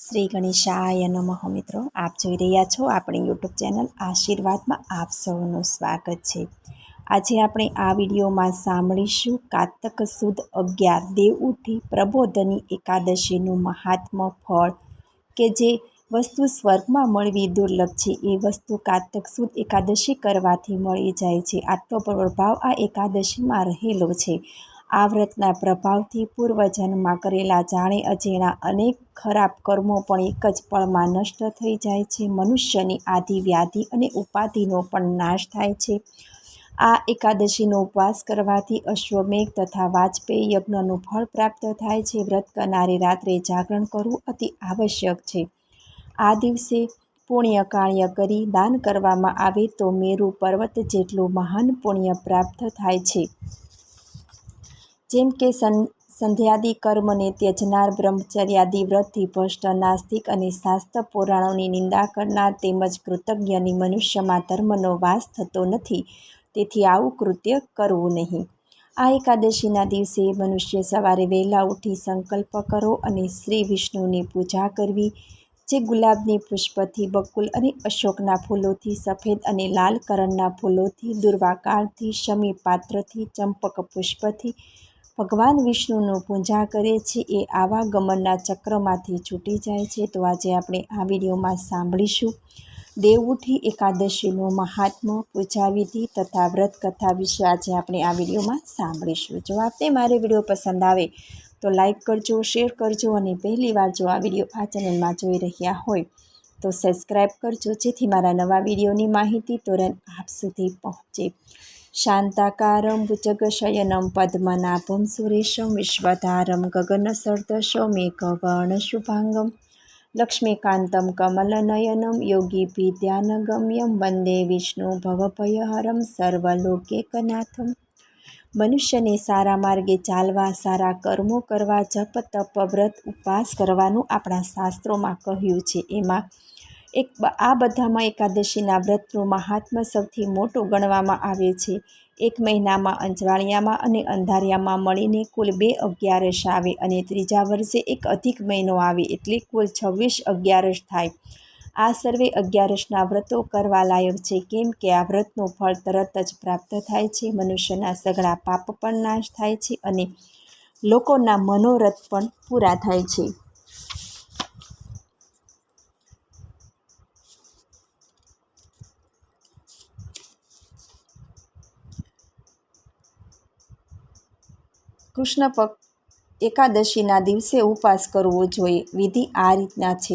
શ્રી ગણેશાય નમઃ મિત્રો, આપ જોઈ રહ્યા છો આપણી યુટ્યુબ ચેનલ આશીર્વાદમાં આપ સૌનું સ્વાગત છે. આજે આપણે આ વિડીયોમાં સાંભળીશું કાતક સુદ અગિયાર દેવ ઉઠી પ્રબોધની એકાદશીનું મહાત્મ ફળ કે જે વસ્તુ સ્વર્ગમાં મળવી દુર્લભ છે. એ વસ્તુ કાતક સુદ એકાદશી કરવાથી મળી જાય છે. આટલો પ્રભાવ આ એકાદશીમાં રહેલો છે. આ વ્રતના પ્રભાવથી પૂર્વજન્મમાં કરેલા જાણે અજેણા અનેક ખરાબ કર્મો પણ એક જ પળમાં નષ્ટ થઈ જાય છે. મનુષ્યની આધિ વ્યાધિ અને ઉપાધિનો પણ નાશ થાય છે. આ એકાદશીનો ઉપવાસ કરવાથી અશ્વમેઘ તથા વાજપેયી યજ્ઞનું ફળ પ્રાપ્ત થાય છે. વ્રત કરનારે રાત્રે જાગરણ કરવું અતિ આવશ્યક છે. આ દિવસે પુણ્ય કાર્ય કરી દાન કરવામાં આવે તો મેરુ પર્વત જેટલું મહાન પુણ્ય પ્રાપ્ત થાય છે. જેમ કે સંધ્યાદિ કર્મને ત્યજનાર બ્રહ્મચર્યાદિ વ્રતથી ભ્રષ્ટ, નાસ્તિક અને શાસ્ત્ર પુરાણોની નિંદા કરનાર તેમજ કૃતજ્ઞની મનુષ્યમાં ધર્મનો વાસ થતો નથી, તેથી આવું કૃત્ય કરવું નહીં. આ એકાદશીના દિવસે મનુષ્ય સવારે વહેલા ઉઠી સંકલ્પ કરો અને શ્રી વિષ્ણુની પૂજા કરવી, જે ગુલાબની પુષ્પથી બકુલ અને અશોકના ફૂલોથી સફેદ અને લાલ કરણના ફૂલોથી, દુર્વાકાળથી શમી પાત્રથી ચંપક પુષ્પથી ભગવાન વિષ્ણુનું પૂજા કરે છે, એ આવા ગમનના ચક્રમાંથી છૂટી જાય છે. તો આજે આપણે આ વિડીયોમાં સાંભળીશું. દેવઉઠી એકાદશીનું મહાત્મ પૂજાવિધિ તથા વ્રત કથા વિશે આજે આપણે આ વિડીયોમાં સાંભળીશું. જો આપને મારે વીડિયો પસંદ આવે, તો લાઈક કરજો, શેર કરજો અને પહેલી વાર જો આ વીડિયો આ ચેનલમાં જોઈ રહ્યા હોય, તો સબસ્ક્રાઈબ કરજો. જેથી મારા નવા વિડીયોની માહિતી તુરંત આપ સુધી પહોંચે. શાંતાકારમ ભુજગશયનમ પદ્મનાભમ સુરેશમ વિશ્વધારમ ગગનસર્દશો મેઘવર્ણશુભાંગમ લક્ષ્મીકાંતમ કમલનયનમ યોગી ધ્યાનગમ્યમ વંદે વિષ્ણુ ભવભયહરમ સર્વલોકેકનાથમ મનુષ્યને સારા માર્ગે ચાલવા, સારા કર્મો કરવા, જપ, તપ, વ્રત, ઉપવાસ કરવાનું આપણા શાસ્ત્રોમાં કહ્યું છે. એમાં એક આ બધામાં એકાદશીના વ્રતનું મહાત્મ્ય સૌથી મોટું ગણવામાં આવે છે. એક મહિનામાં અંજવાળિયામાં અને અંધારિયામાં મળીને કુલ બે અગિયારસ આવે અને ત્રીજા વર્ષે એક અધિક મહિનો આવે એટલે કુલ છવ્વીસ અગિયારસ થાય. આ સર્વે અગિયારસના વ્રતો કરવા લાયક છે. કેમ કે આ વ્રતનું ફળ તરત જ પ્રાપ્ત થાય છે, મનુષ્યના સઘળા પાપ પણ નાશ થાય છે અને લોકોના મનોરથ પણ પૂરા થાય છે. કૃષ્ણ પક્ષ એકાદશીના દિવસે ઉપવાસ કરવો જોઈએ. વિધિ આ રીતના છે.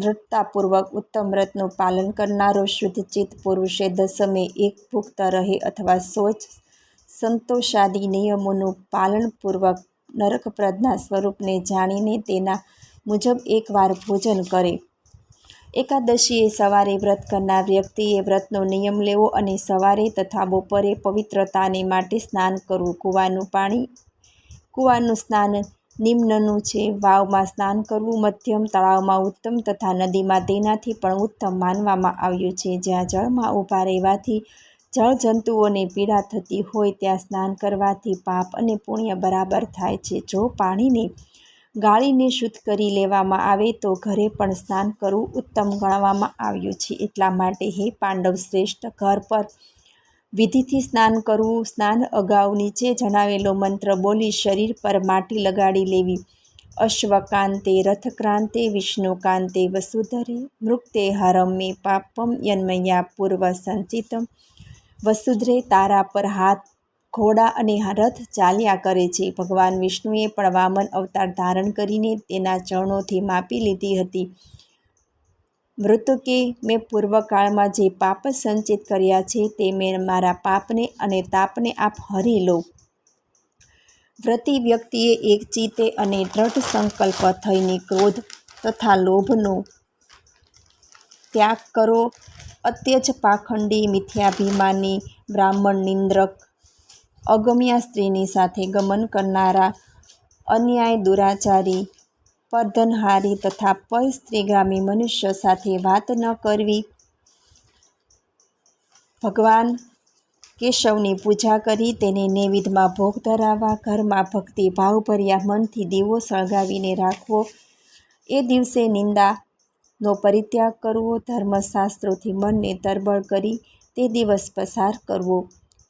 દ્રઢતાપૂર્વક ઉત્તમ વ્રતનું પાલન કરનારો શુદ્ધ ચિત્ત પુરુષે દસમે એક ભુક્ત રહે અથવા સોચ સંતોષાદી નિયમોનું પાલનપૂર્વક નરકપ્રદના સ્વરૂપને જાણીને તેના મુજબ એકવાર ભોજન કરે. એકાદશીએ સવારે વ્રત કરનાર વ્યક્તિએ વ્રતનો નિયમ લેવો અને સવારે તથા બપોરે પવિત્રતાને માટે સ્નાન કરવું, કૂવાનું પાણી કૂવાનું સ્નાન નિમ્નનું છે. વાવમાં સ્નાન કરવું મધ્યમ તળાવમાં ઉત્તમ તથા નદીમાં તેનાથી પણ ઉત્તમ માનવામાં આવ્યું છે. જ્યાં જળમાં ઊભા રહેવાથી જળજંતુઓને પીડા થતી હોય ત્યાં સ્નાન કરવાથી પાપ અને પુણ્ય બરાબર થાય છે. જો પાણીને ગાળીને શુદ્ધ કરી લેવામાં આવે તો ઘરે પણ સ્નાન કરવું ઉત્તમ ગણવામાં આવ્યું છે. એટલા માટે હે પાંડવ શ્રેષ્ઠ, ઘર પર વિધિથી સ્નાન કરવું, સ્નાન અગાઉ નીચે જણાવેલો મંત્ર બોલી શરીર પર માટી લગાડી લેવી. અશ્વકાંતે, રથક્રાંતે, વિષ્ણુકાંતે, વસુધરે, મૃક્તે હરમ પાપમ, યન્મયા, પૂર્વ સંચિતમ. વસુધરે તારા પર હાથ ઘોડા અને રથ ચાલ્યા કરે છે. ભગવાન વિષ્ણુએ પણ વામન અવતાર ધારણ કરીને તેના ચરણોથી માપી લીધી હતી. મૃતકે મેં પૂર્વકાળમાં જે પાપ સંચિત કર્યા છે તે મેં મારા પાપને અને તાપને આપ હરી લો. વ્રતિ વ્યક્તિએ એક ચિત્તે અને દ્રઢ સંકલ્પ થઈને ક્રોધ તથા લોભનો ત્યાગ કરો. અત્યજ પાખંડી, મિથ્યાભિમાની, બ્રાહ્મણ નિંદ્રક, અગમ્યા સ્ત્રીની સાથે ગમન કરનારા અન્યાય દુરાચારી પરધનહારી તથા પરસ્ત્રીગામી મનુષ્ય સાથે વાત ન કરવી. ભગવાન કેશવની પૂજા કરી તેને નૈવિધમાં ભોગ ધરાવવા, ઘરમાં ભક્તિ ભાવભર્યા મનથી દીવો સળગાવીને રાખવો. એ દિવસે નિંદાનો પરિત્યાગ કરવો, ધર્મશાસ્ત્રોથી મનને તરબળ કરી તે દિવસ પસાર કરવો.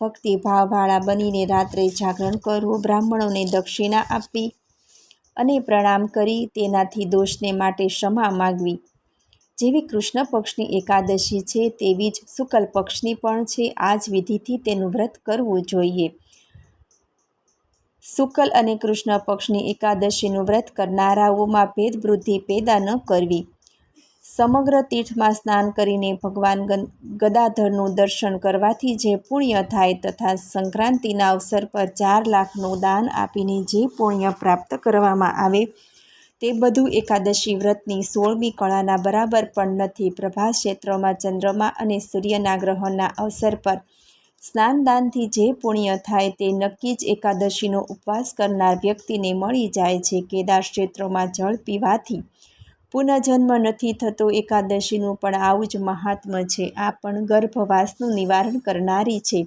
ભક્તિ ભાવવાળા બનીને રાત્રે જાગરણ કરવું, બ્રાહ્મણોને દક્ષિણા આપવી અને પ્રણામ કરી તેનાથી દોષને માટે ક્ષમા માગવી. જેવી કૃષ્ણ પક્ષની એકાદશી છે, તેવી જ શુકલ પક્ષની પણ છે. આ જ વિધિથી તેનું વ્રત કરવું જોઈએ. શુકલ અને કૃષ્ણ પક્ષની એકાદશીનું વ્રત કરનારાઓમાં ભેદવૃદ્ધિ પેદા ન કરવી. સમગ્ર તીર્થમાં સ્નાન કરીને ભગવાન ગદાધરનું દર્શન કરવાથી જે પુણ્ય થાય તથા સંક્રાંતિના અવસર પર ચાર લાખનું દાન આપીને જે પુણ્ય પ્રાપ્ત કરવામાં આવે, તે બધું એકાદશી વ્રતની સોળમી કળાના બરાબર પણ નથી. પ્રભાસ ક્ષેત્રમાં ચંદ્રમા અને સૂર્યના ગ્રહણના અવસર પર સ્નાનદાનથી જે પુણ્ય થાય તે નક્કી જ એકાદશીનો ઉપવાસ કરનાર વ્યક્તિને મળી જાય છે. કેદાર ક્ષેત્રોમાં જળ પીવાથી પુનઃજન્મ નથી થતો, એકાદશીનું પણ આવું જ મહાત્મ્ય છે. આ પણ ગર્ભવાસનું નિવારણ કરનારી છે.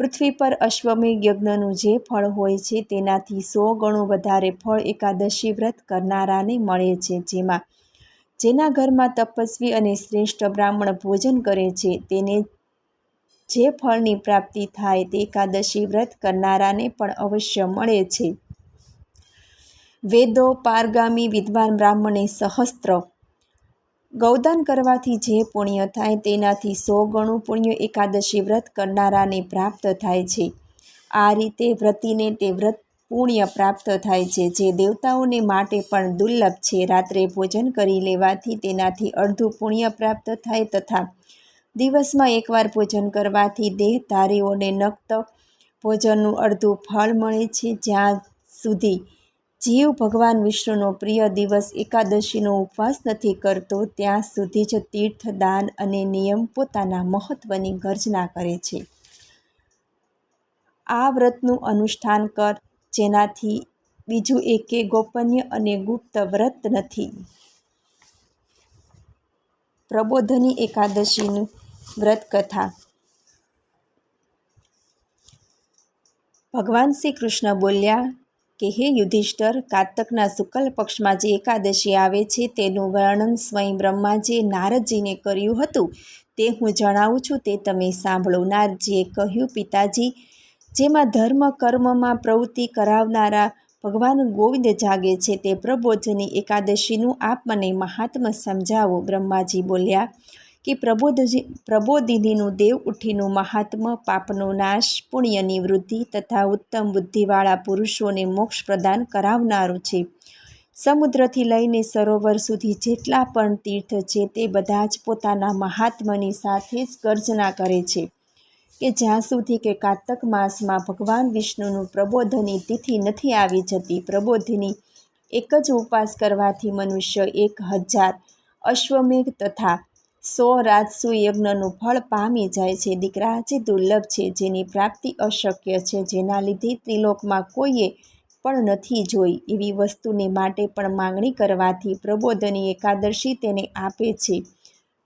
પૃથ્વી પર અશ્વમેઘ યજ્ઞનું જે ફળ હોય છે, તેનાથી સો ગણું વધારે ફળ એકાદશી વ્રત કરનારાને મળે છે, જેમાં જેના ઘરમાં તપસ્વી અને શ્રેષ્ઠ બ્રાહ્મણ ભોજન કરે છે, તેને જે ફળની પ્રાપ્તિ થાય તે એકાદશી વ્રત કરનારાને પણ અવશ્ય મળે છે. વેદો, પારગામી, વિદ્વાન બ્રાહ્મણે સહસ્ત્ર ગૌદાન કરવાથી જે પુણ્ય થાય તેનાથી સો ગણું પુણ્ય એકાદશી વ્રત કરનારાને પ્રાપ્ત થાય છે. આ રીતે વ્રતિને તે વ્રત પુણ્ય પ્રાપ્ત થાય છે. જે દેવતાઓને માટે પણ દુર્લભ છે. રાત્રે ભોજન કરી લેવાથી તેનાથી અડધું પુણ્ય પ્રાપ્ત થાય તથા દિવસમાં એકવાર ભોજન કરવાથી દેહધારીઓને નક્ત ભોજનનું અડધું ફળ મળે છે. જ્યાં સુધી જીવ ભગવાન વિષ્ણુનો પ્રિય દિવસ એકાદશીનો ઉપવાસ નથી કરતો, ત્યાં સુધી જ તીર્થ, દાન અને નિયમ પોતાના મહત્વની ગર્જના કરે છે. આ વ્રતનું અનુષ્ઠાન કર, જેનાથી બીજું એકે ગોપનીય અને ગુપ્ત વ્રત નથી. પ્રબોધની એકાદશીનું વ્રત કથા ભગવાન શ્રી કૃષ્ણ બોલ્યા કે હે યુધિષ્ઠર, કાતકના શુક્લ પક્ષમાં જે એકાદશી આવે છે તેનું વર્ણન સ્વયં બ્રહ્માજીએ નારદજીને કર્યું હતું. તે હું જણાવું છું, તે તમે સાંભળો. નારદજીએ કહ્યું, પિતાજી, જેમાં ધર્મ કર્મમાં પ્રવૃત્તિ કરાવનારા ભગવાન ગોવિંદ જાગે છે, તે પ્રબોધની એકાદશીનું આપ મને મહાત્મ સમજાવો. બ્રહ્માજી બોલ્યા કે પ્રબોધજી, પ્રબોધિનીનું દેવ ઉઠીનું મહાત્મ, પાપનો નાશ, પુણ્યની વૃદ્ધિ તથા ઉત્તમ બુદ્ધિવાળા પુરુષોને મોક્ષ પ્રદાન કરાવનારું છે. સમુદ્રથી લઈને સરોવર સુધી જેટલા પણ તીર્થ છે તે બધા જ પોતાના મહાત્માની સાથે જ ગર્જના કરે છે કે જ્યાં સુધી કે કારતક માસમાં ભગવાન વિષ્ણુનું પ્રબોધની તિથિ નથી આવી જતી, પ્રબોધિની એક જ ઉપવાસ કરવાથી મનુષ્ય એક હજાર અશ્વમેઘ તથા સો રાજસુ યજ્ઞનું ફળ પામી જાય છે. દીકરા જે દુર્લભ છે, જેની પ્રાપ્તિ અશક્ય છે. જેના લીધે ત્રિલોકમાં કોઈએ પણ નથી જોઈ. એવી વસ્તુને માટે પણ માંગણી કરવાથી પ્રબોધની એકાદશી તેને આપે છે.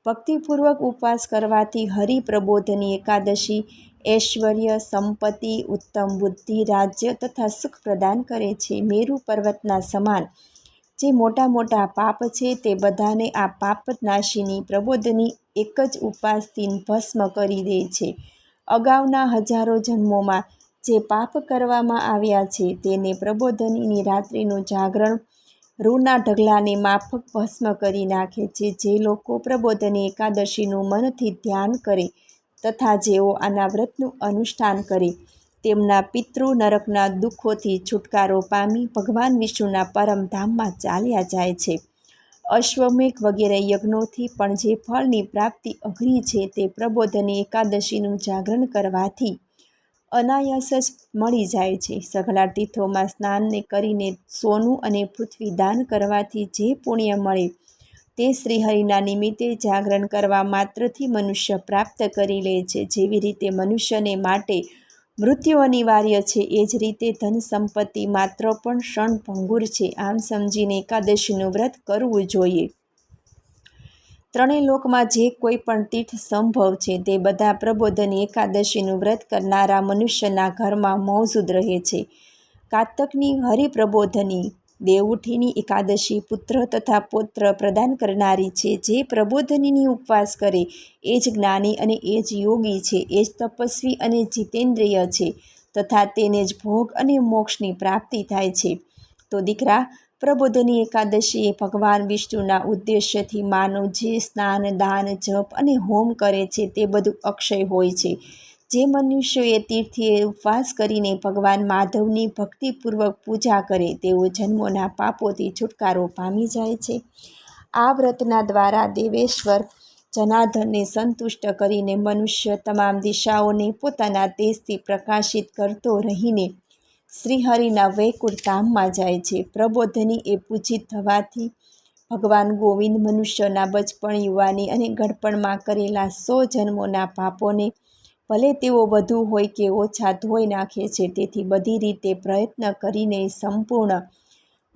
ભક્તિપૂર્વક ઉપવાસ કરવાથી હરિપ્રબોધની એકાદશી ઐશ્વર્ય, સંપત્તિ, ઉત્તમ બુદ્ધિ, રાજ્ય તથા સુખ પ્રદાન કરે છે. મેરુ પર્વતના સમાન જે મોટા મોટા પાપ છે તે બધાને આ પાપનાશીની પ્રબોધની એક જ ઉપાસથી ભસ્મ કરી દે છે. અગાઉના હજારો જન્મોમાં જે પાપ કરવામાં આવ્યા છે તેને પ્રબોધનીની રાત્રિનું જાગરણ રૂના ઢગલાને માફક ભસ્મ કરી નાખે છે. જે લોકો પ્રબોધની એકાદશીનું મનથી ધ્યાન કરે તથા જેઓ આના વ્રતનું અનુષ્ઠાન કરે તેમના પિતૃ નરકના દુઃખોથી છુટકારો પામી ભગવાન વિષ્ણુના પરમધામમાં ચાલ્યા જાય છે. અશ્વમેઘ વગેરે યજ્ઞોથી પણ જે ફળની પ્રાપ્તિ અઘરી છે તે પ્રબોધની એકાદશીનું જાગરણ કરવાથી અનાયાસ જ મળી જાય છે. સઘળા તીર્થોમાં સ્નાનને કરીને સોનું અને પૃથ્વી દાન કરવાથી જે પુણ્ય મળે તે શ્રીહરિના નિમિત્તે જાગરણ કરવા માત્રથી મનુષ્ય પ્રાપ્ત કરી લે છે. જેવી રીતે મનુષ્યને માટે મૃત્યુ અનિવાર્ય છે. એ જ રીતે ધન સંપત્તિ માત્ર પણ ક્ષણભંગુર છે. આમ સમજીને એકાદશીનું વ્રત કરવું જોઈએ. ત્રણેય લોકમાં જે કોઈ પણ તીર્થ સંભવ છે તે બધા પ્રબોધની એકાદશીનું વ્રત કરનારા મનુષ્યના ઘરમાં મોજૂદ રહે છે. કાતકની હરિપ્રબોધની દેવઉઠીની એકાદશી પુત્ર તથા પૌત્ર પ્રદાન કરનારી છે. જે પ્રબોધનીની ઉપવાસ કરે, એ જ જ્ઞાની અને એ જ યોગી છે, એ જ તપસ્વી અને જીતેન્દ્રિય છે તથા તેને જ ભોગ અને મોક્ષની પ્રાપ્તિ થાય છે. તો દીકરા, પ્રબોધની એકાદશી એ ભગવાન વિષ્ણુના ઉદ્દેશ્યથી માનવ જે સ્નાન, દાન, જપ અને હોમ કરે છે તે બધું અક્ષય હોય છે. જે મનુષ્યોએ તીર્થે ઉપવાસ કરીને ભગવાન માધવની ભક્તિપૂર્વક પૂજા કરે, તેઓ જન્મોના પાપોથી છુટકારો પામી જાય છે. આ વ્રતના દ્વારા દેવેશ્વર જનાર્દનને સંતુષ્ટ કરીને મનુષ્ય તમામ દિશાઓને પોતાના તેજથી પ્રકાશિત કરતો રહીને શ્રીહરિના વૈકુંઠ ધામમાં જાય છે. પ્રબોધની એ પૂજિત થવાથી ભગવાન ગોવિંદ મનુષ્યના બચપણ યુવાની અને ગડપણમાં કરેલા સો જન્મોના પાપોને ભલે તેઓ વધુ હોય કે ઓછા ધોઈ નાખે છે, તેથી બધી રીતે પ્રયત્ન કરીને સંપૂર્ણ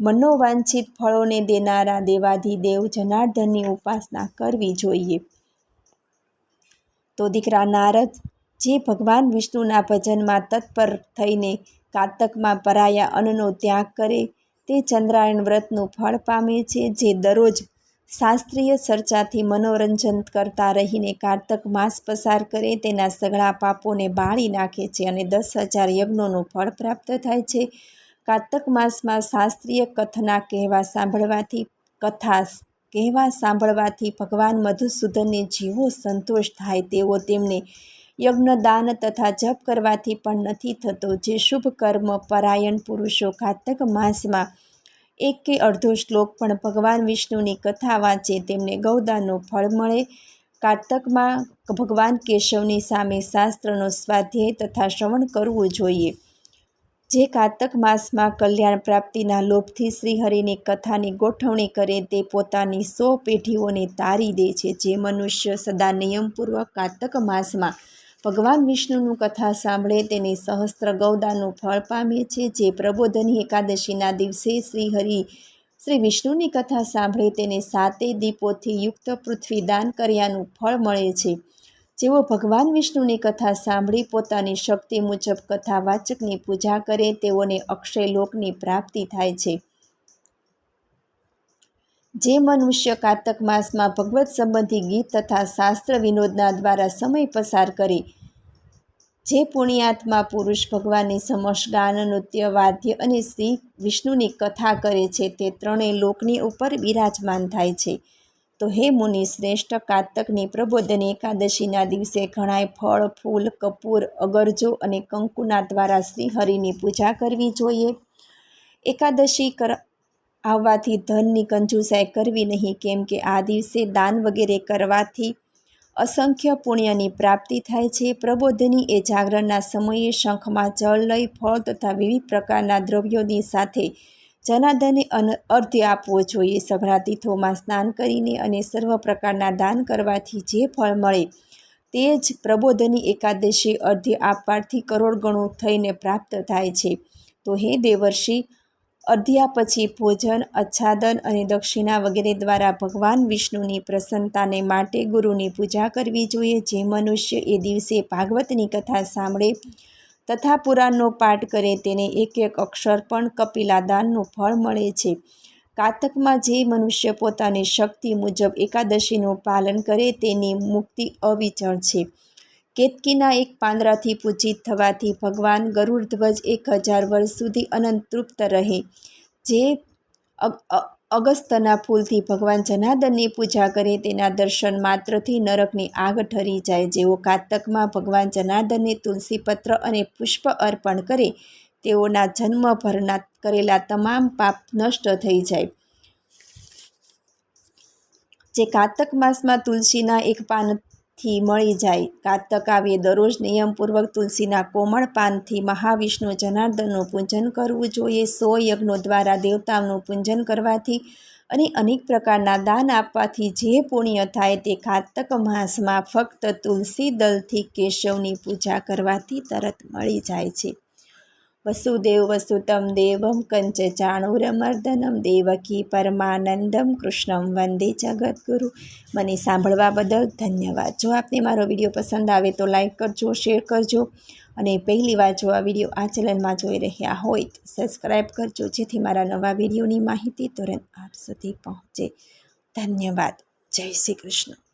મનોવાંછિત ફળોને દેનારા દેવાધિદેવ જનાર્દનની ઉપાસના કરવી જોઈએ. તો દીકરા નારદ, જે ભગવાન વિષ્ણુના ભજનમાં તત્પર થઈને કાતકમાં પરાયા અન્નનો ત્યાગ કરે, તે ચંદ્રાયણ વ્રતનું ફળ પામે છે, જે દરરોજ શાસ્ત્રીય ચર્ચાથી મનોરંજન કરતા રહીને કારતક માસ પસાર કરે તેના સઘળા પાપોને બાળી નાખે છે અને દસ હજાર યજ્ઞોનું ફળ પ્રાપ્ત થાય છે. કારતક માસમાં શાસ્ત્રીય કથના કહેવા સાંભળવાથી, કથા કહેવા સાંભળવાથી ભગવાન મધુસૂદનને જીવો સંતોષ થાય તેવો તેમને યજ્ઞદાન તથા જપ કરવાથી પણ નથી થતો. જે શુભ કર્મ પરાયણ પુરુષો કારતક માસમાં એક કે અડધો શ્લોક પણ ભગવાન વિષ્ણુની કથા વાંચે તેમને ગૌદાનનું ફળ મળે. કારતકમાં ભગવાન કેશવની સામે શાસ્ત્રનો સ્વાધ્યાય તથા શ્રવણ કરવું જોઈએ. જે કારતક માસમાં કલ્યાણ પ્રાપ્તિના લોભથી શ્રીહરિની કથાની ગોઠવણી કરે તે પોતાની સો પેઢીઓને તારી દે છે. જે મનુષ્ય સદા નિયમપૂર્વક કારતક માસમાં ભગવાન વિષ્ણુનું કથા સાંભળે તેને સહસ્ત્ર ગૌદાનું ફળ પામે છે જે પ્રબોધની એકાદશીના દિવસે શ્રી હરિ શ્રી વિષ્ણુની કથા સાંભળે તેને સાતે દીપોથી યુક્ત પૃથ્વી દાન કર્યાનું ફળ મળે છે. જેઓ ભગવાન વિષ્ણુની કથા સાંભળી પોતાની શક્તિ મુજબ કથા વાચકની પૂજા કરે તેઓને અક્ષય લોકની પ્રાપ્તિ થાય છે. જે મનુષ્ય કારતક માસમાં ભગવત સંબંધી ગીત તથા શાસ્ત્ર વિનોદના દ્વારા સમય પસાર કરે, જે પુણ્યાત્મા પુરુષ ભગવાનની સમક્ષ ગાન, નૃત્ય, વાદ્ય અને શ્રી વિષ્ણુની કથા કરે છે, તે ત્રણેય લોકની ઉપર બિરાજમાન થાય છે. તો હે મુનિ, શ્રેષ્ઠ કાતકની પ્રબોધની એકાદશીના દિવસે ઘણાય ફળ, ફૂલ, કપૂર, અગરજો અને કંકુના દ્વારા શ્રીહરિની પૂજા કરવી જોઈએ. એકાદશી કર આવવાથી ધનની કંજુસાઈ કરવી નહીં, કેમ કે આ દિવસે દાન વગેરે કરવાથી અસંખ્ય પુણ્યની પ્રાપ્તિ થાય છે. પ્રબોધની એ જાગરણના સમયે શંખમાં જળ લઈ, ફળ તથા વિવિધ પ્રકારના દ્રવ્યોની સાથે જનાદને અર્ધ્ય આપવો જોઈએ. સઘળા તીર્થોમાં સ્નાન કરીને અને સર્વ પ્રકારના દાન કરવાથી જે ફળ મળે તે જ પ્રબોધની એકાદશી અર્ધ્ય આપવાથી કરોડ ગણું થઈને પ્રાપ્ત થાય છે. તો હે દેવર્ષિ અધ્યા પછી ભોજન, આચ્છાદન અને દક્ષિણા વગેરે દ્વારા ભગવાન વિષ્ણુની પ્રસન્નતાને માટે ગુરુની પૂજા કરવી જોઈએ. જે મનુષ્ય એ દિવસે ભાગવતની કથા સાંભળે તથા પુરાણનો પાઠ કરે તેને એક એક અક્ષર પણ કપિલાદાનનું ફળ મળે છે. કાતકમાં જે મનુષ્ય પોતાની શક્તિ મુજબ એકાદશીનું પાલન કરે તેની મુક્તિ અવિચળ છે. કેતકીના એક પાંદડાથી પૂજિત થવાથી ભગવાન ગરુડધ્વજ એક હજાર વર્ષ સુધી અનંત તૃપ્ત રહે. જે અગસ્તના ફૂલથી ભગવાન જનાર્દનની પૂજા કરે તેના દર્શન માત્રથી નરકની આગ ઠરી જાય. જેઓ કાતકમાં ભગવાન જનાર્દનને તુલસીપત્ર અને પુષ્પ અર્પણ કરે, તેઓના જન્મભરના કરેલા તમામ પાપ નષ્ટ થઈ જાય. જે કાતક માસમાં તુલસીના એક પાન થી મળી જાય. કાતક આવે દરરોજ નિયમપૂર્વક તુલસીના કોમળ પાનથી મહાવિષ્ણુ જનાર્દનનું પૂજન કરવું જોઈએ. સો યજ્ઞો દ્વારા દેવતાઓનું પૂજન કરવાથી અને અનેક પ્રકારના દાન આપવાથી જે પુણ્ય થાય તે કાતક માસમાં ફક્ત તુલસી દલથી કેશવની પૂજા કરવાથી તરત મળી જાય છે. વસુદેવ વસુતમ દેવમ કંચ ચાણુરમર્દનમ દેવકી પરમાનંદમ કૃષ્ણમ વંદે જગદગુરુ મને સાંભળવા બદલ ધન્યવાદ. જો આપને મારો વીડિયો પસંદ આવે તો લાઈક કરજો, શેર કરજો અને પહેલી વાર જો આ વીડિયો આ ચેનલમાં જોઈ રહ્યા હોય તો સબસ્ક્રાઈબ કરજો, જેથી મારા નવા વિડીયોની માહિતી તુરંત આપ સુધી પહોંચે. ધન્યવાદ. જય શ્રી કૃષ્ણ.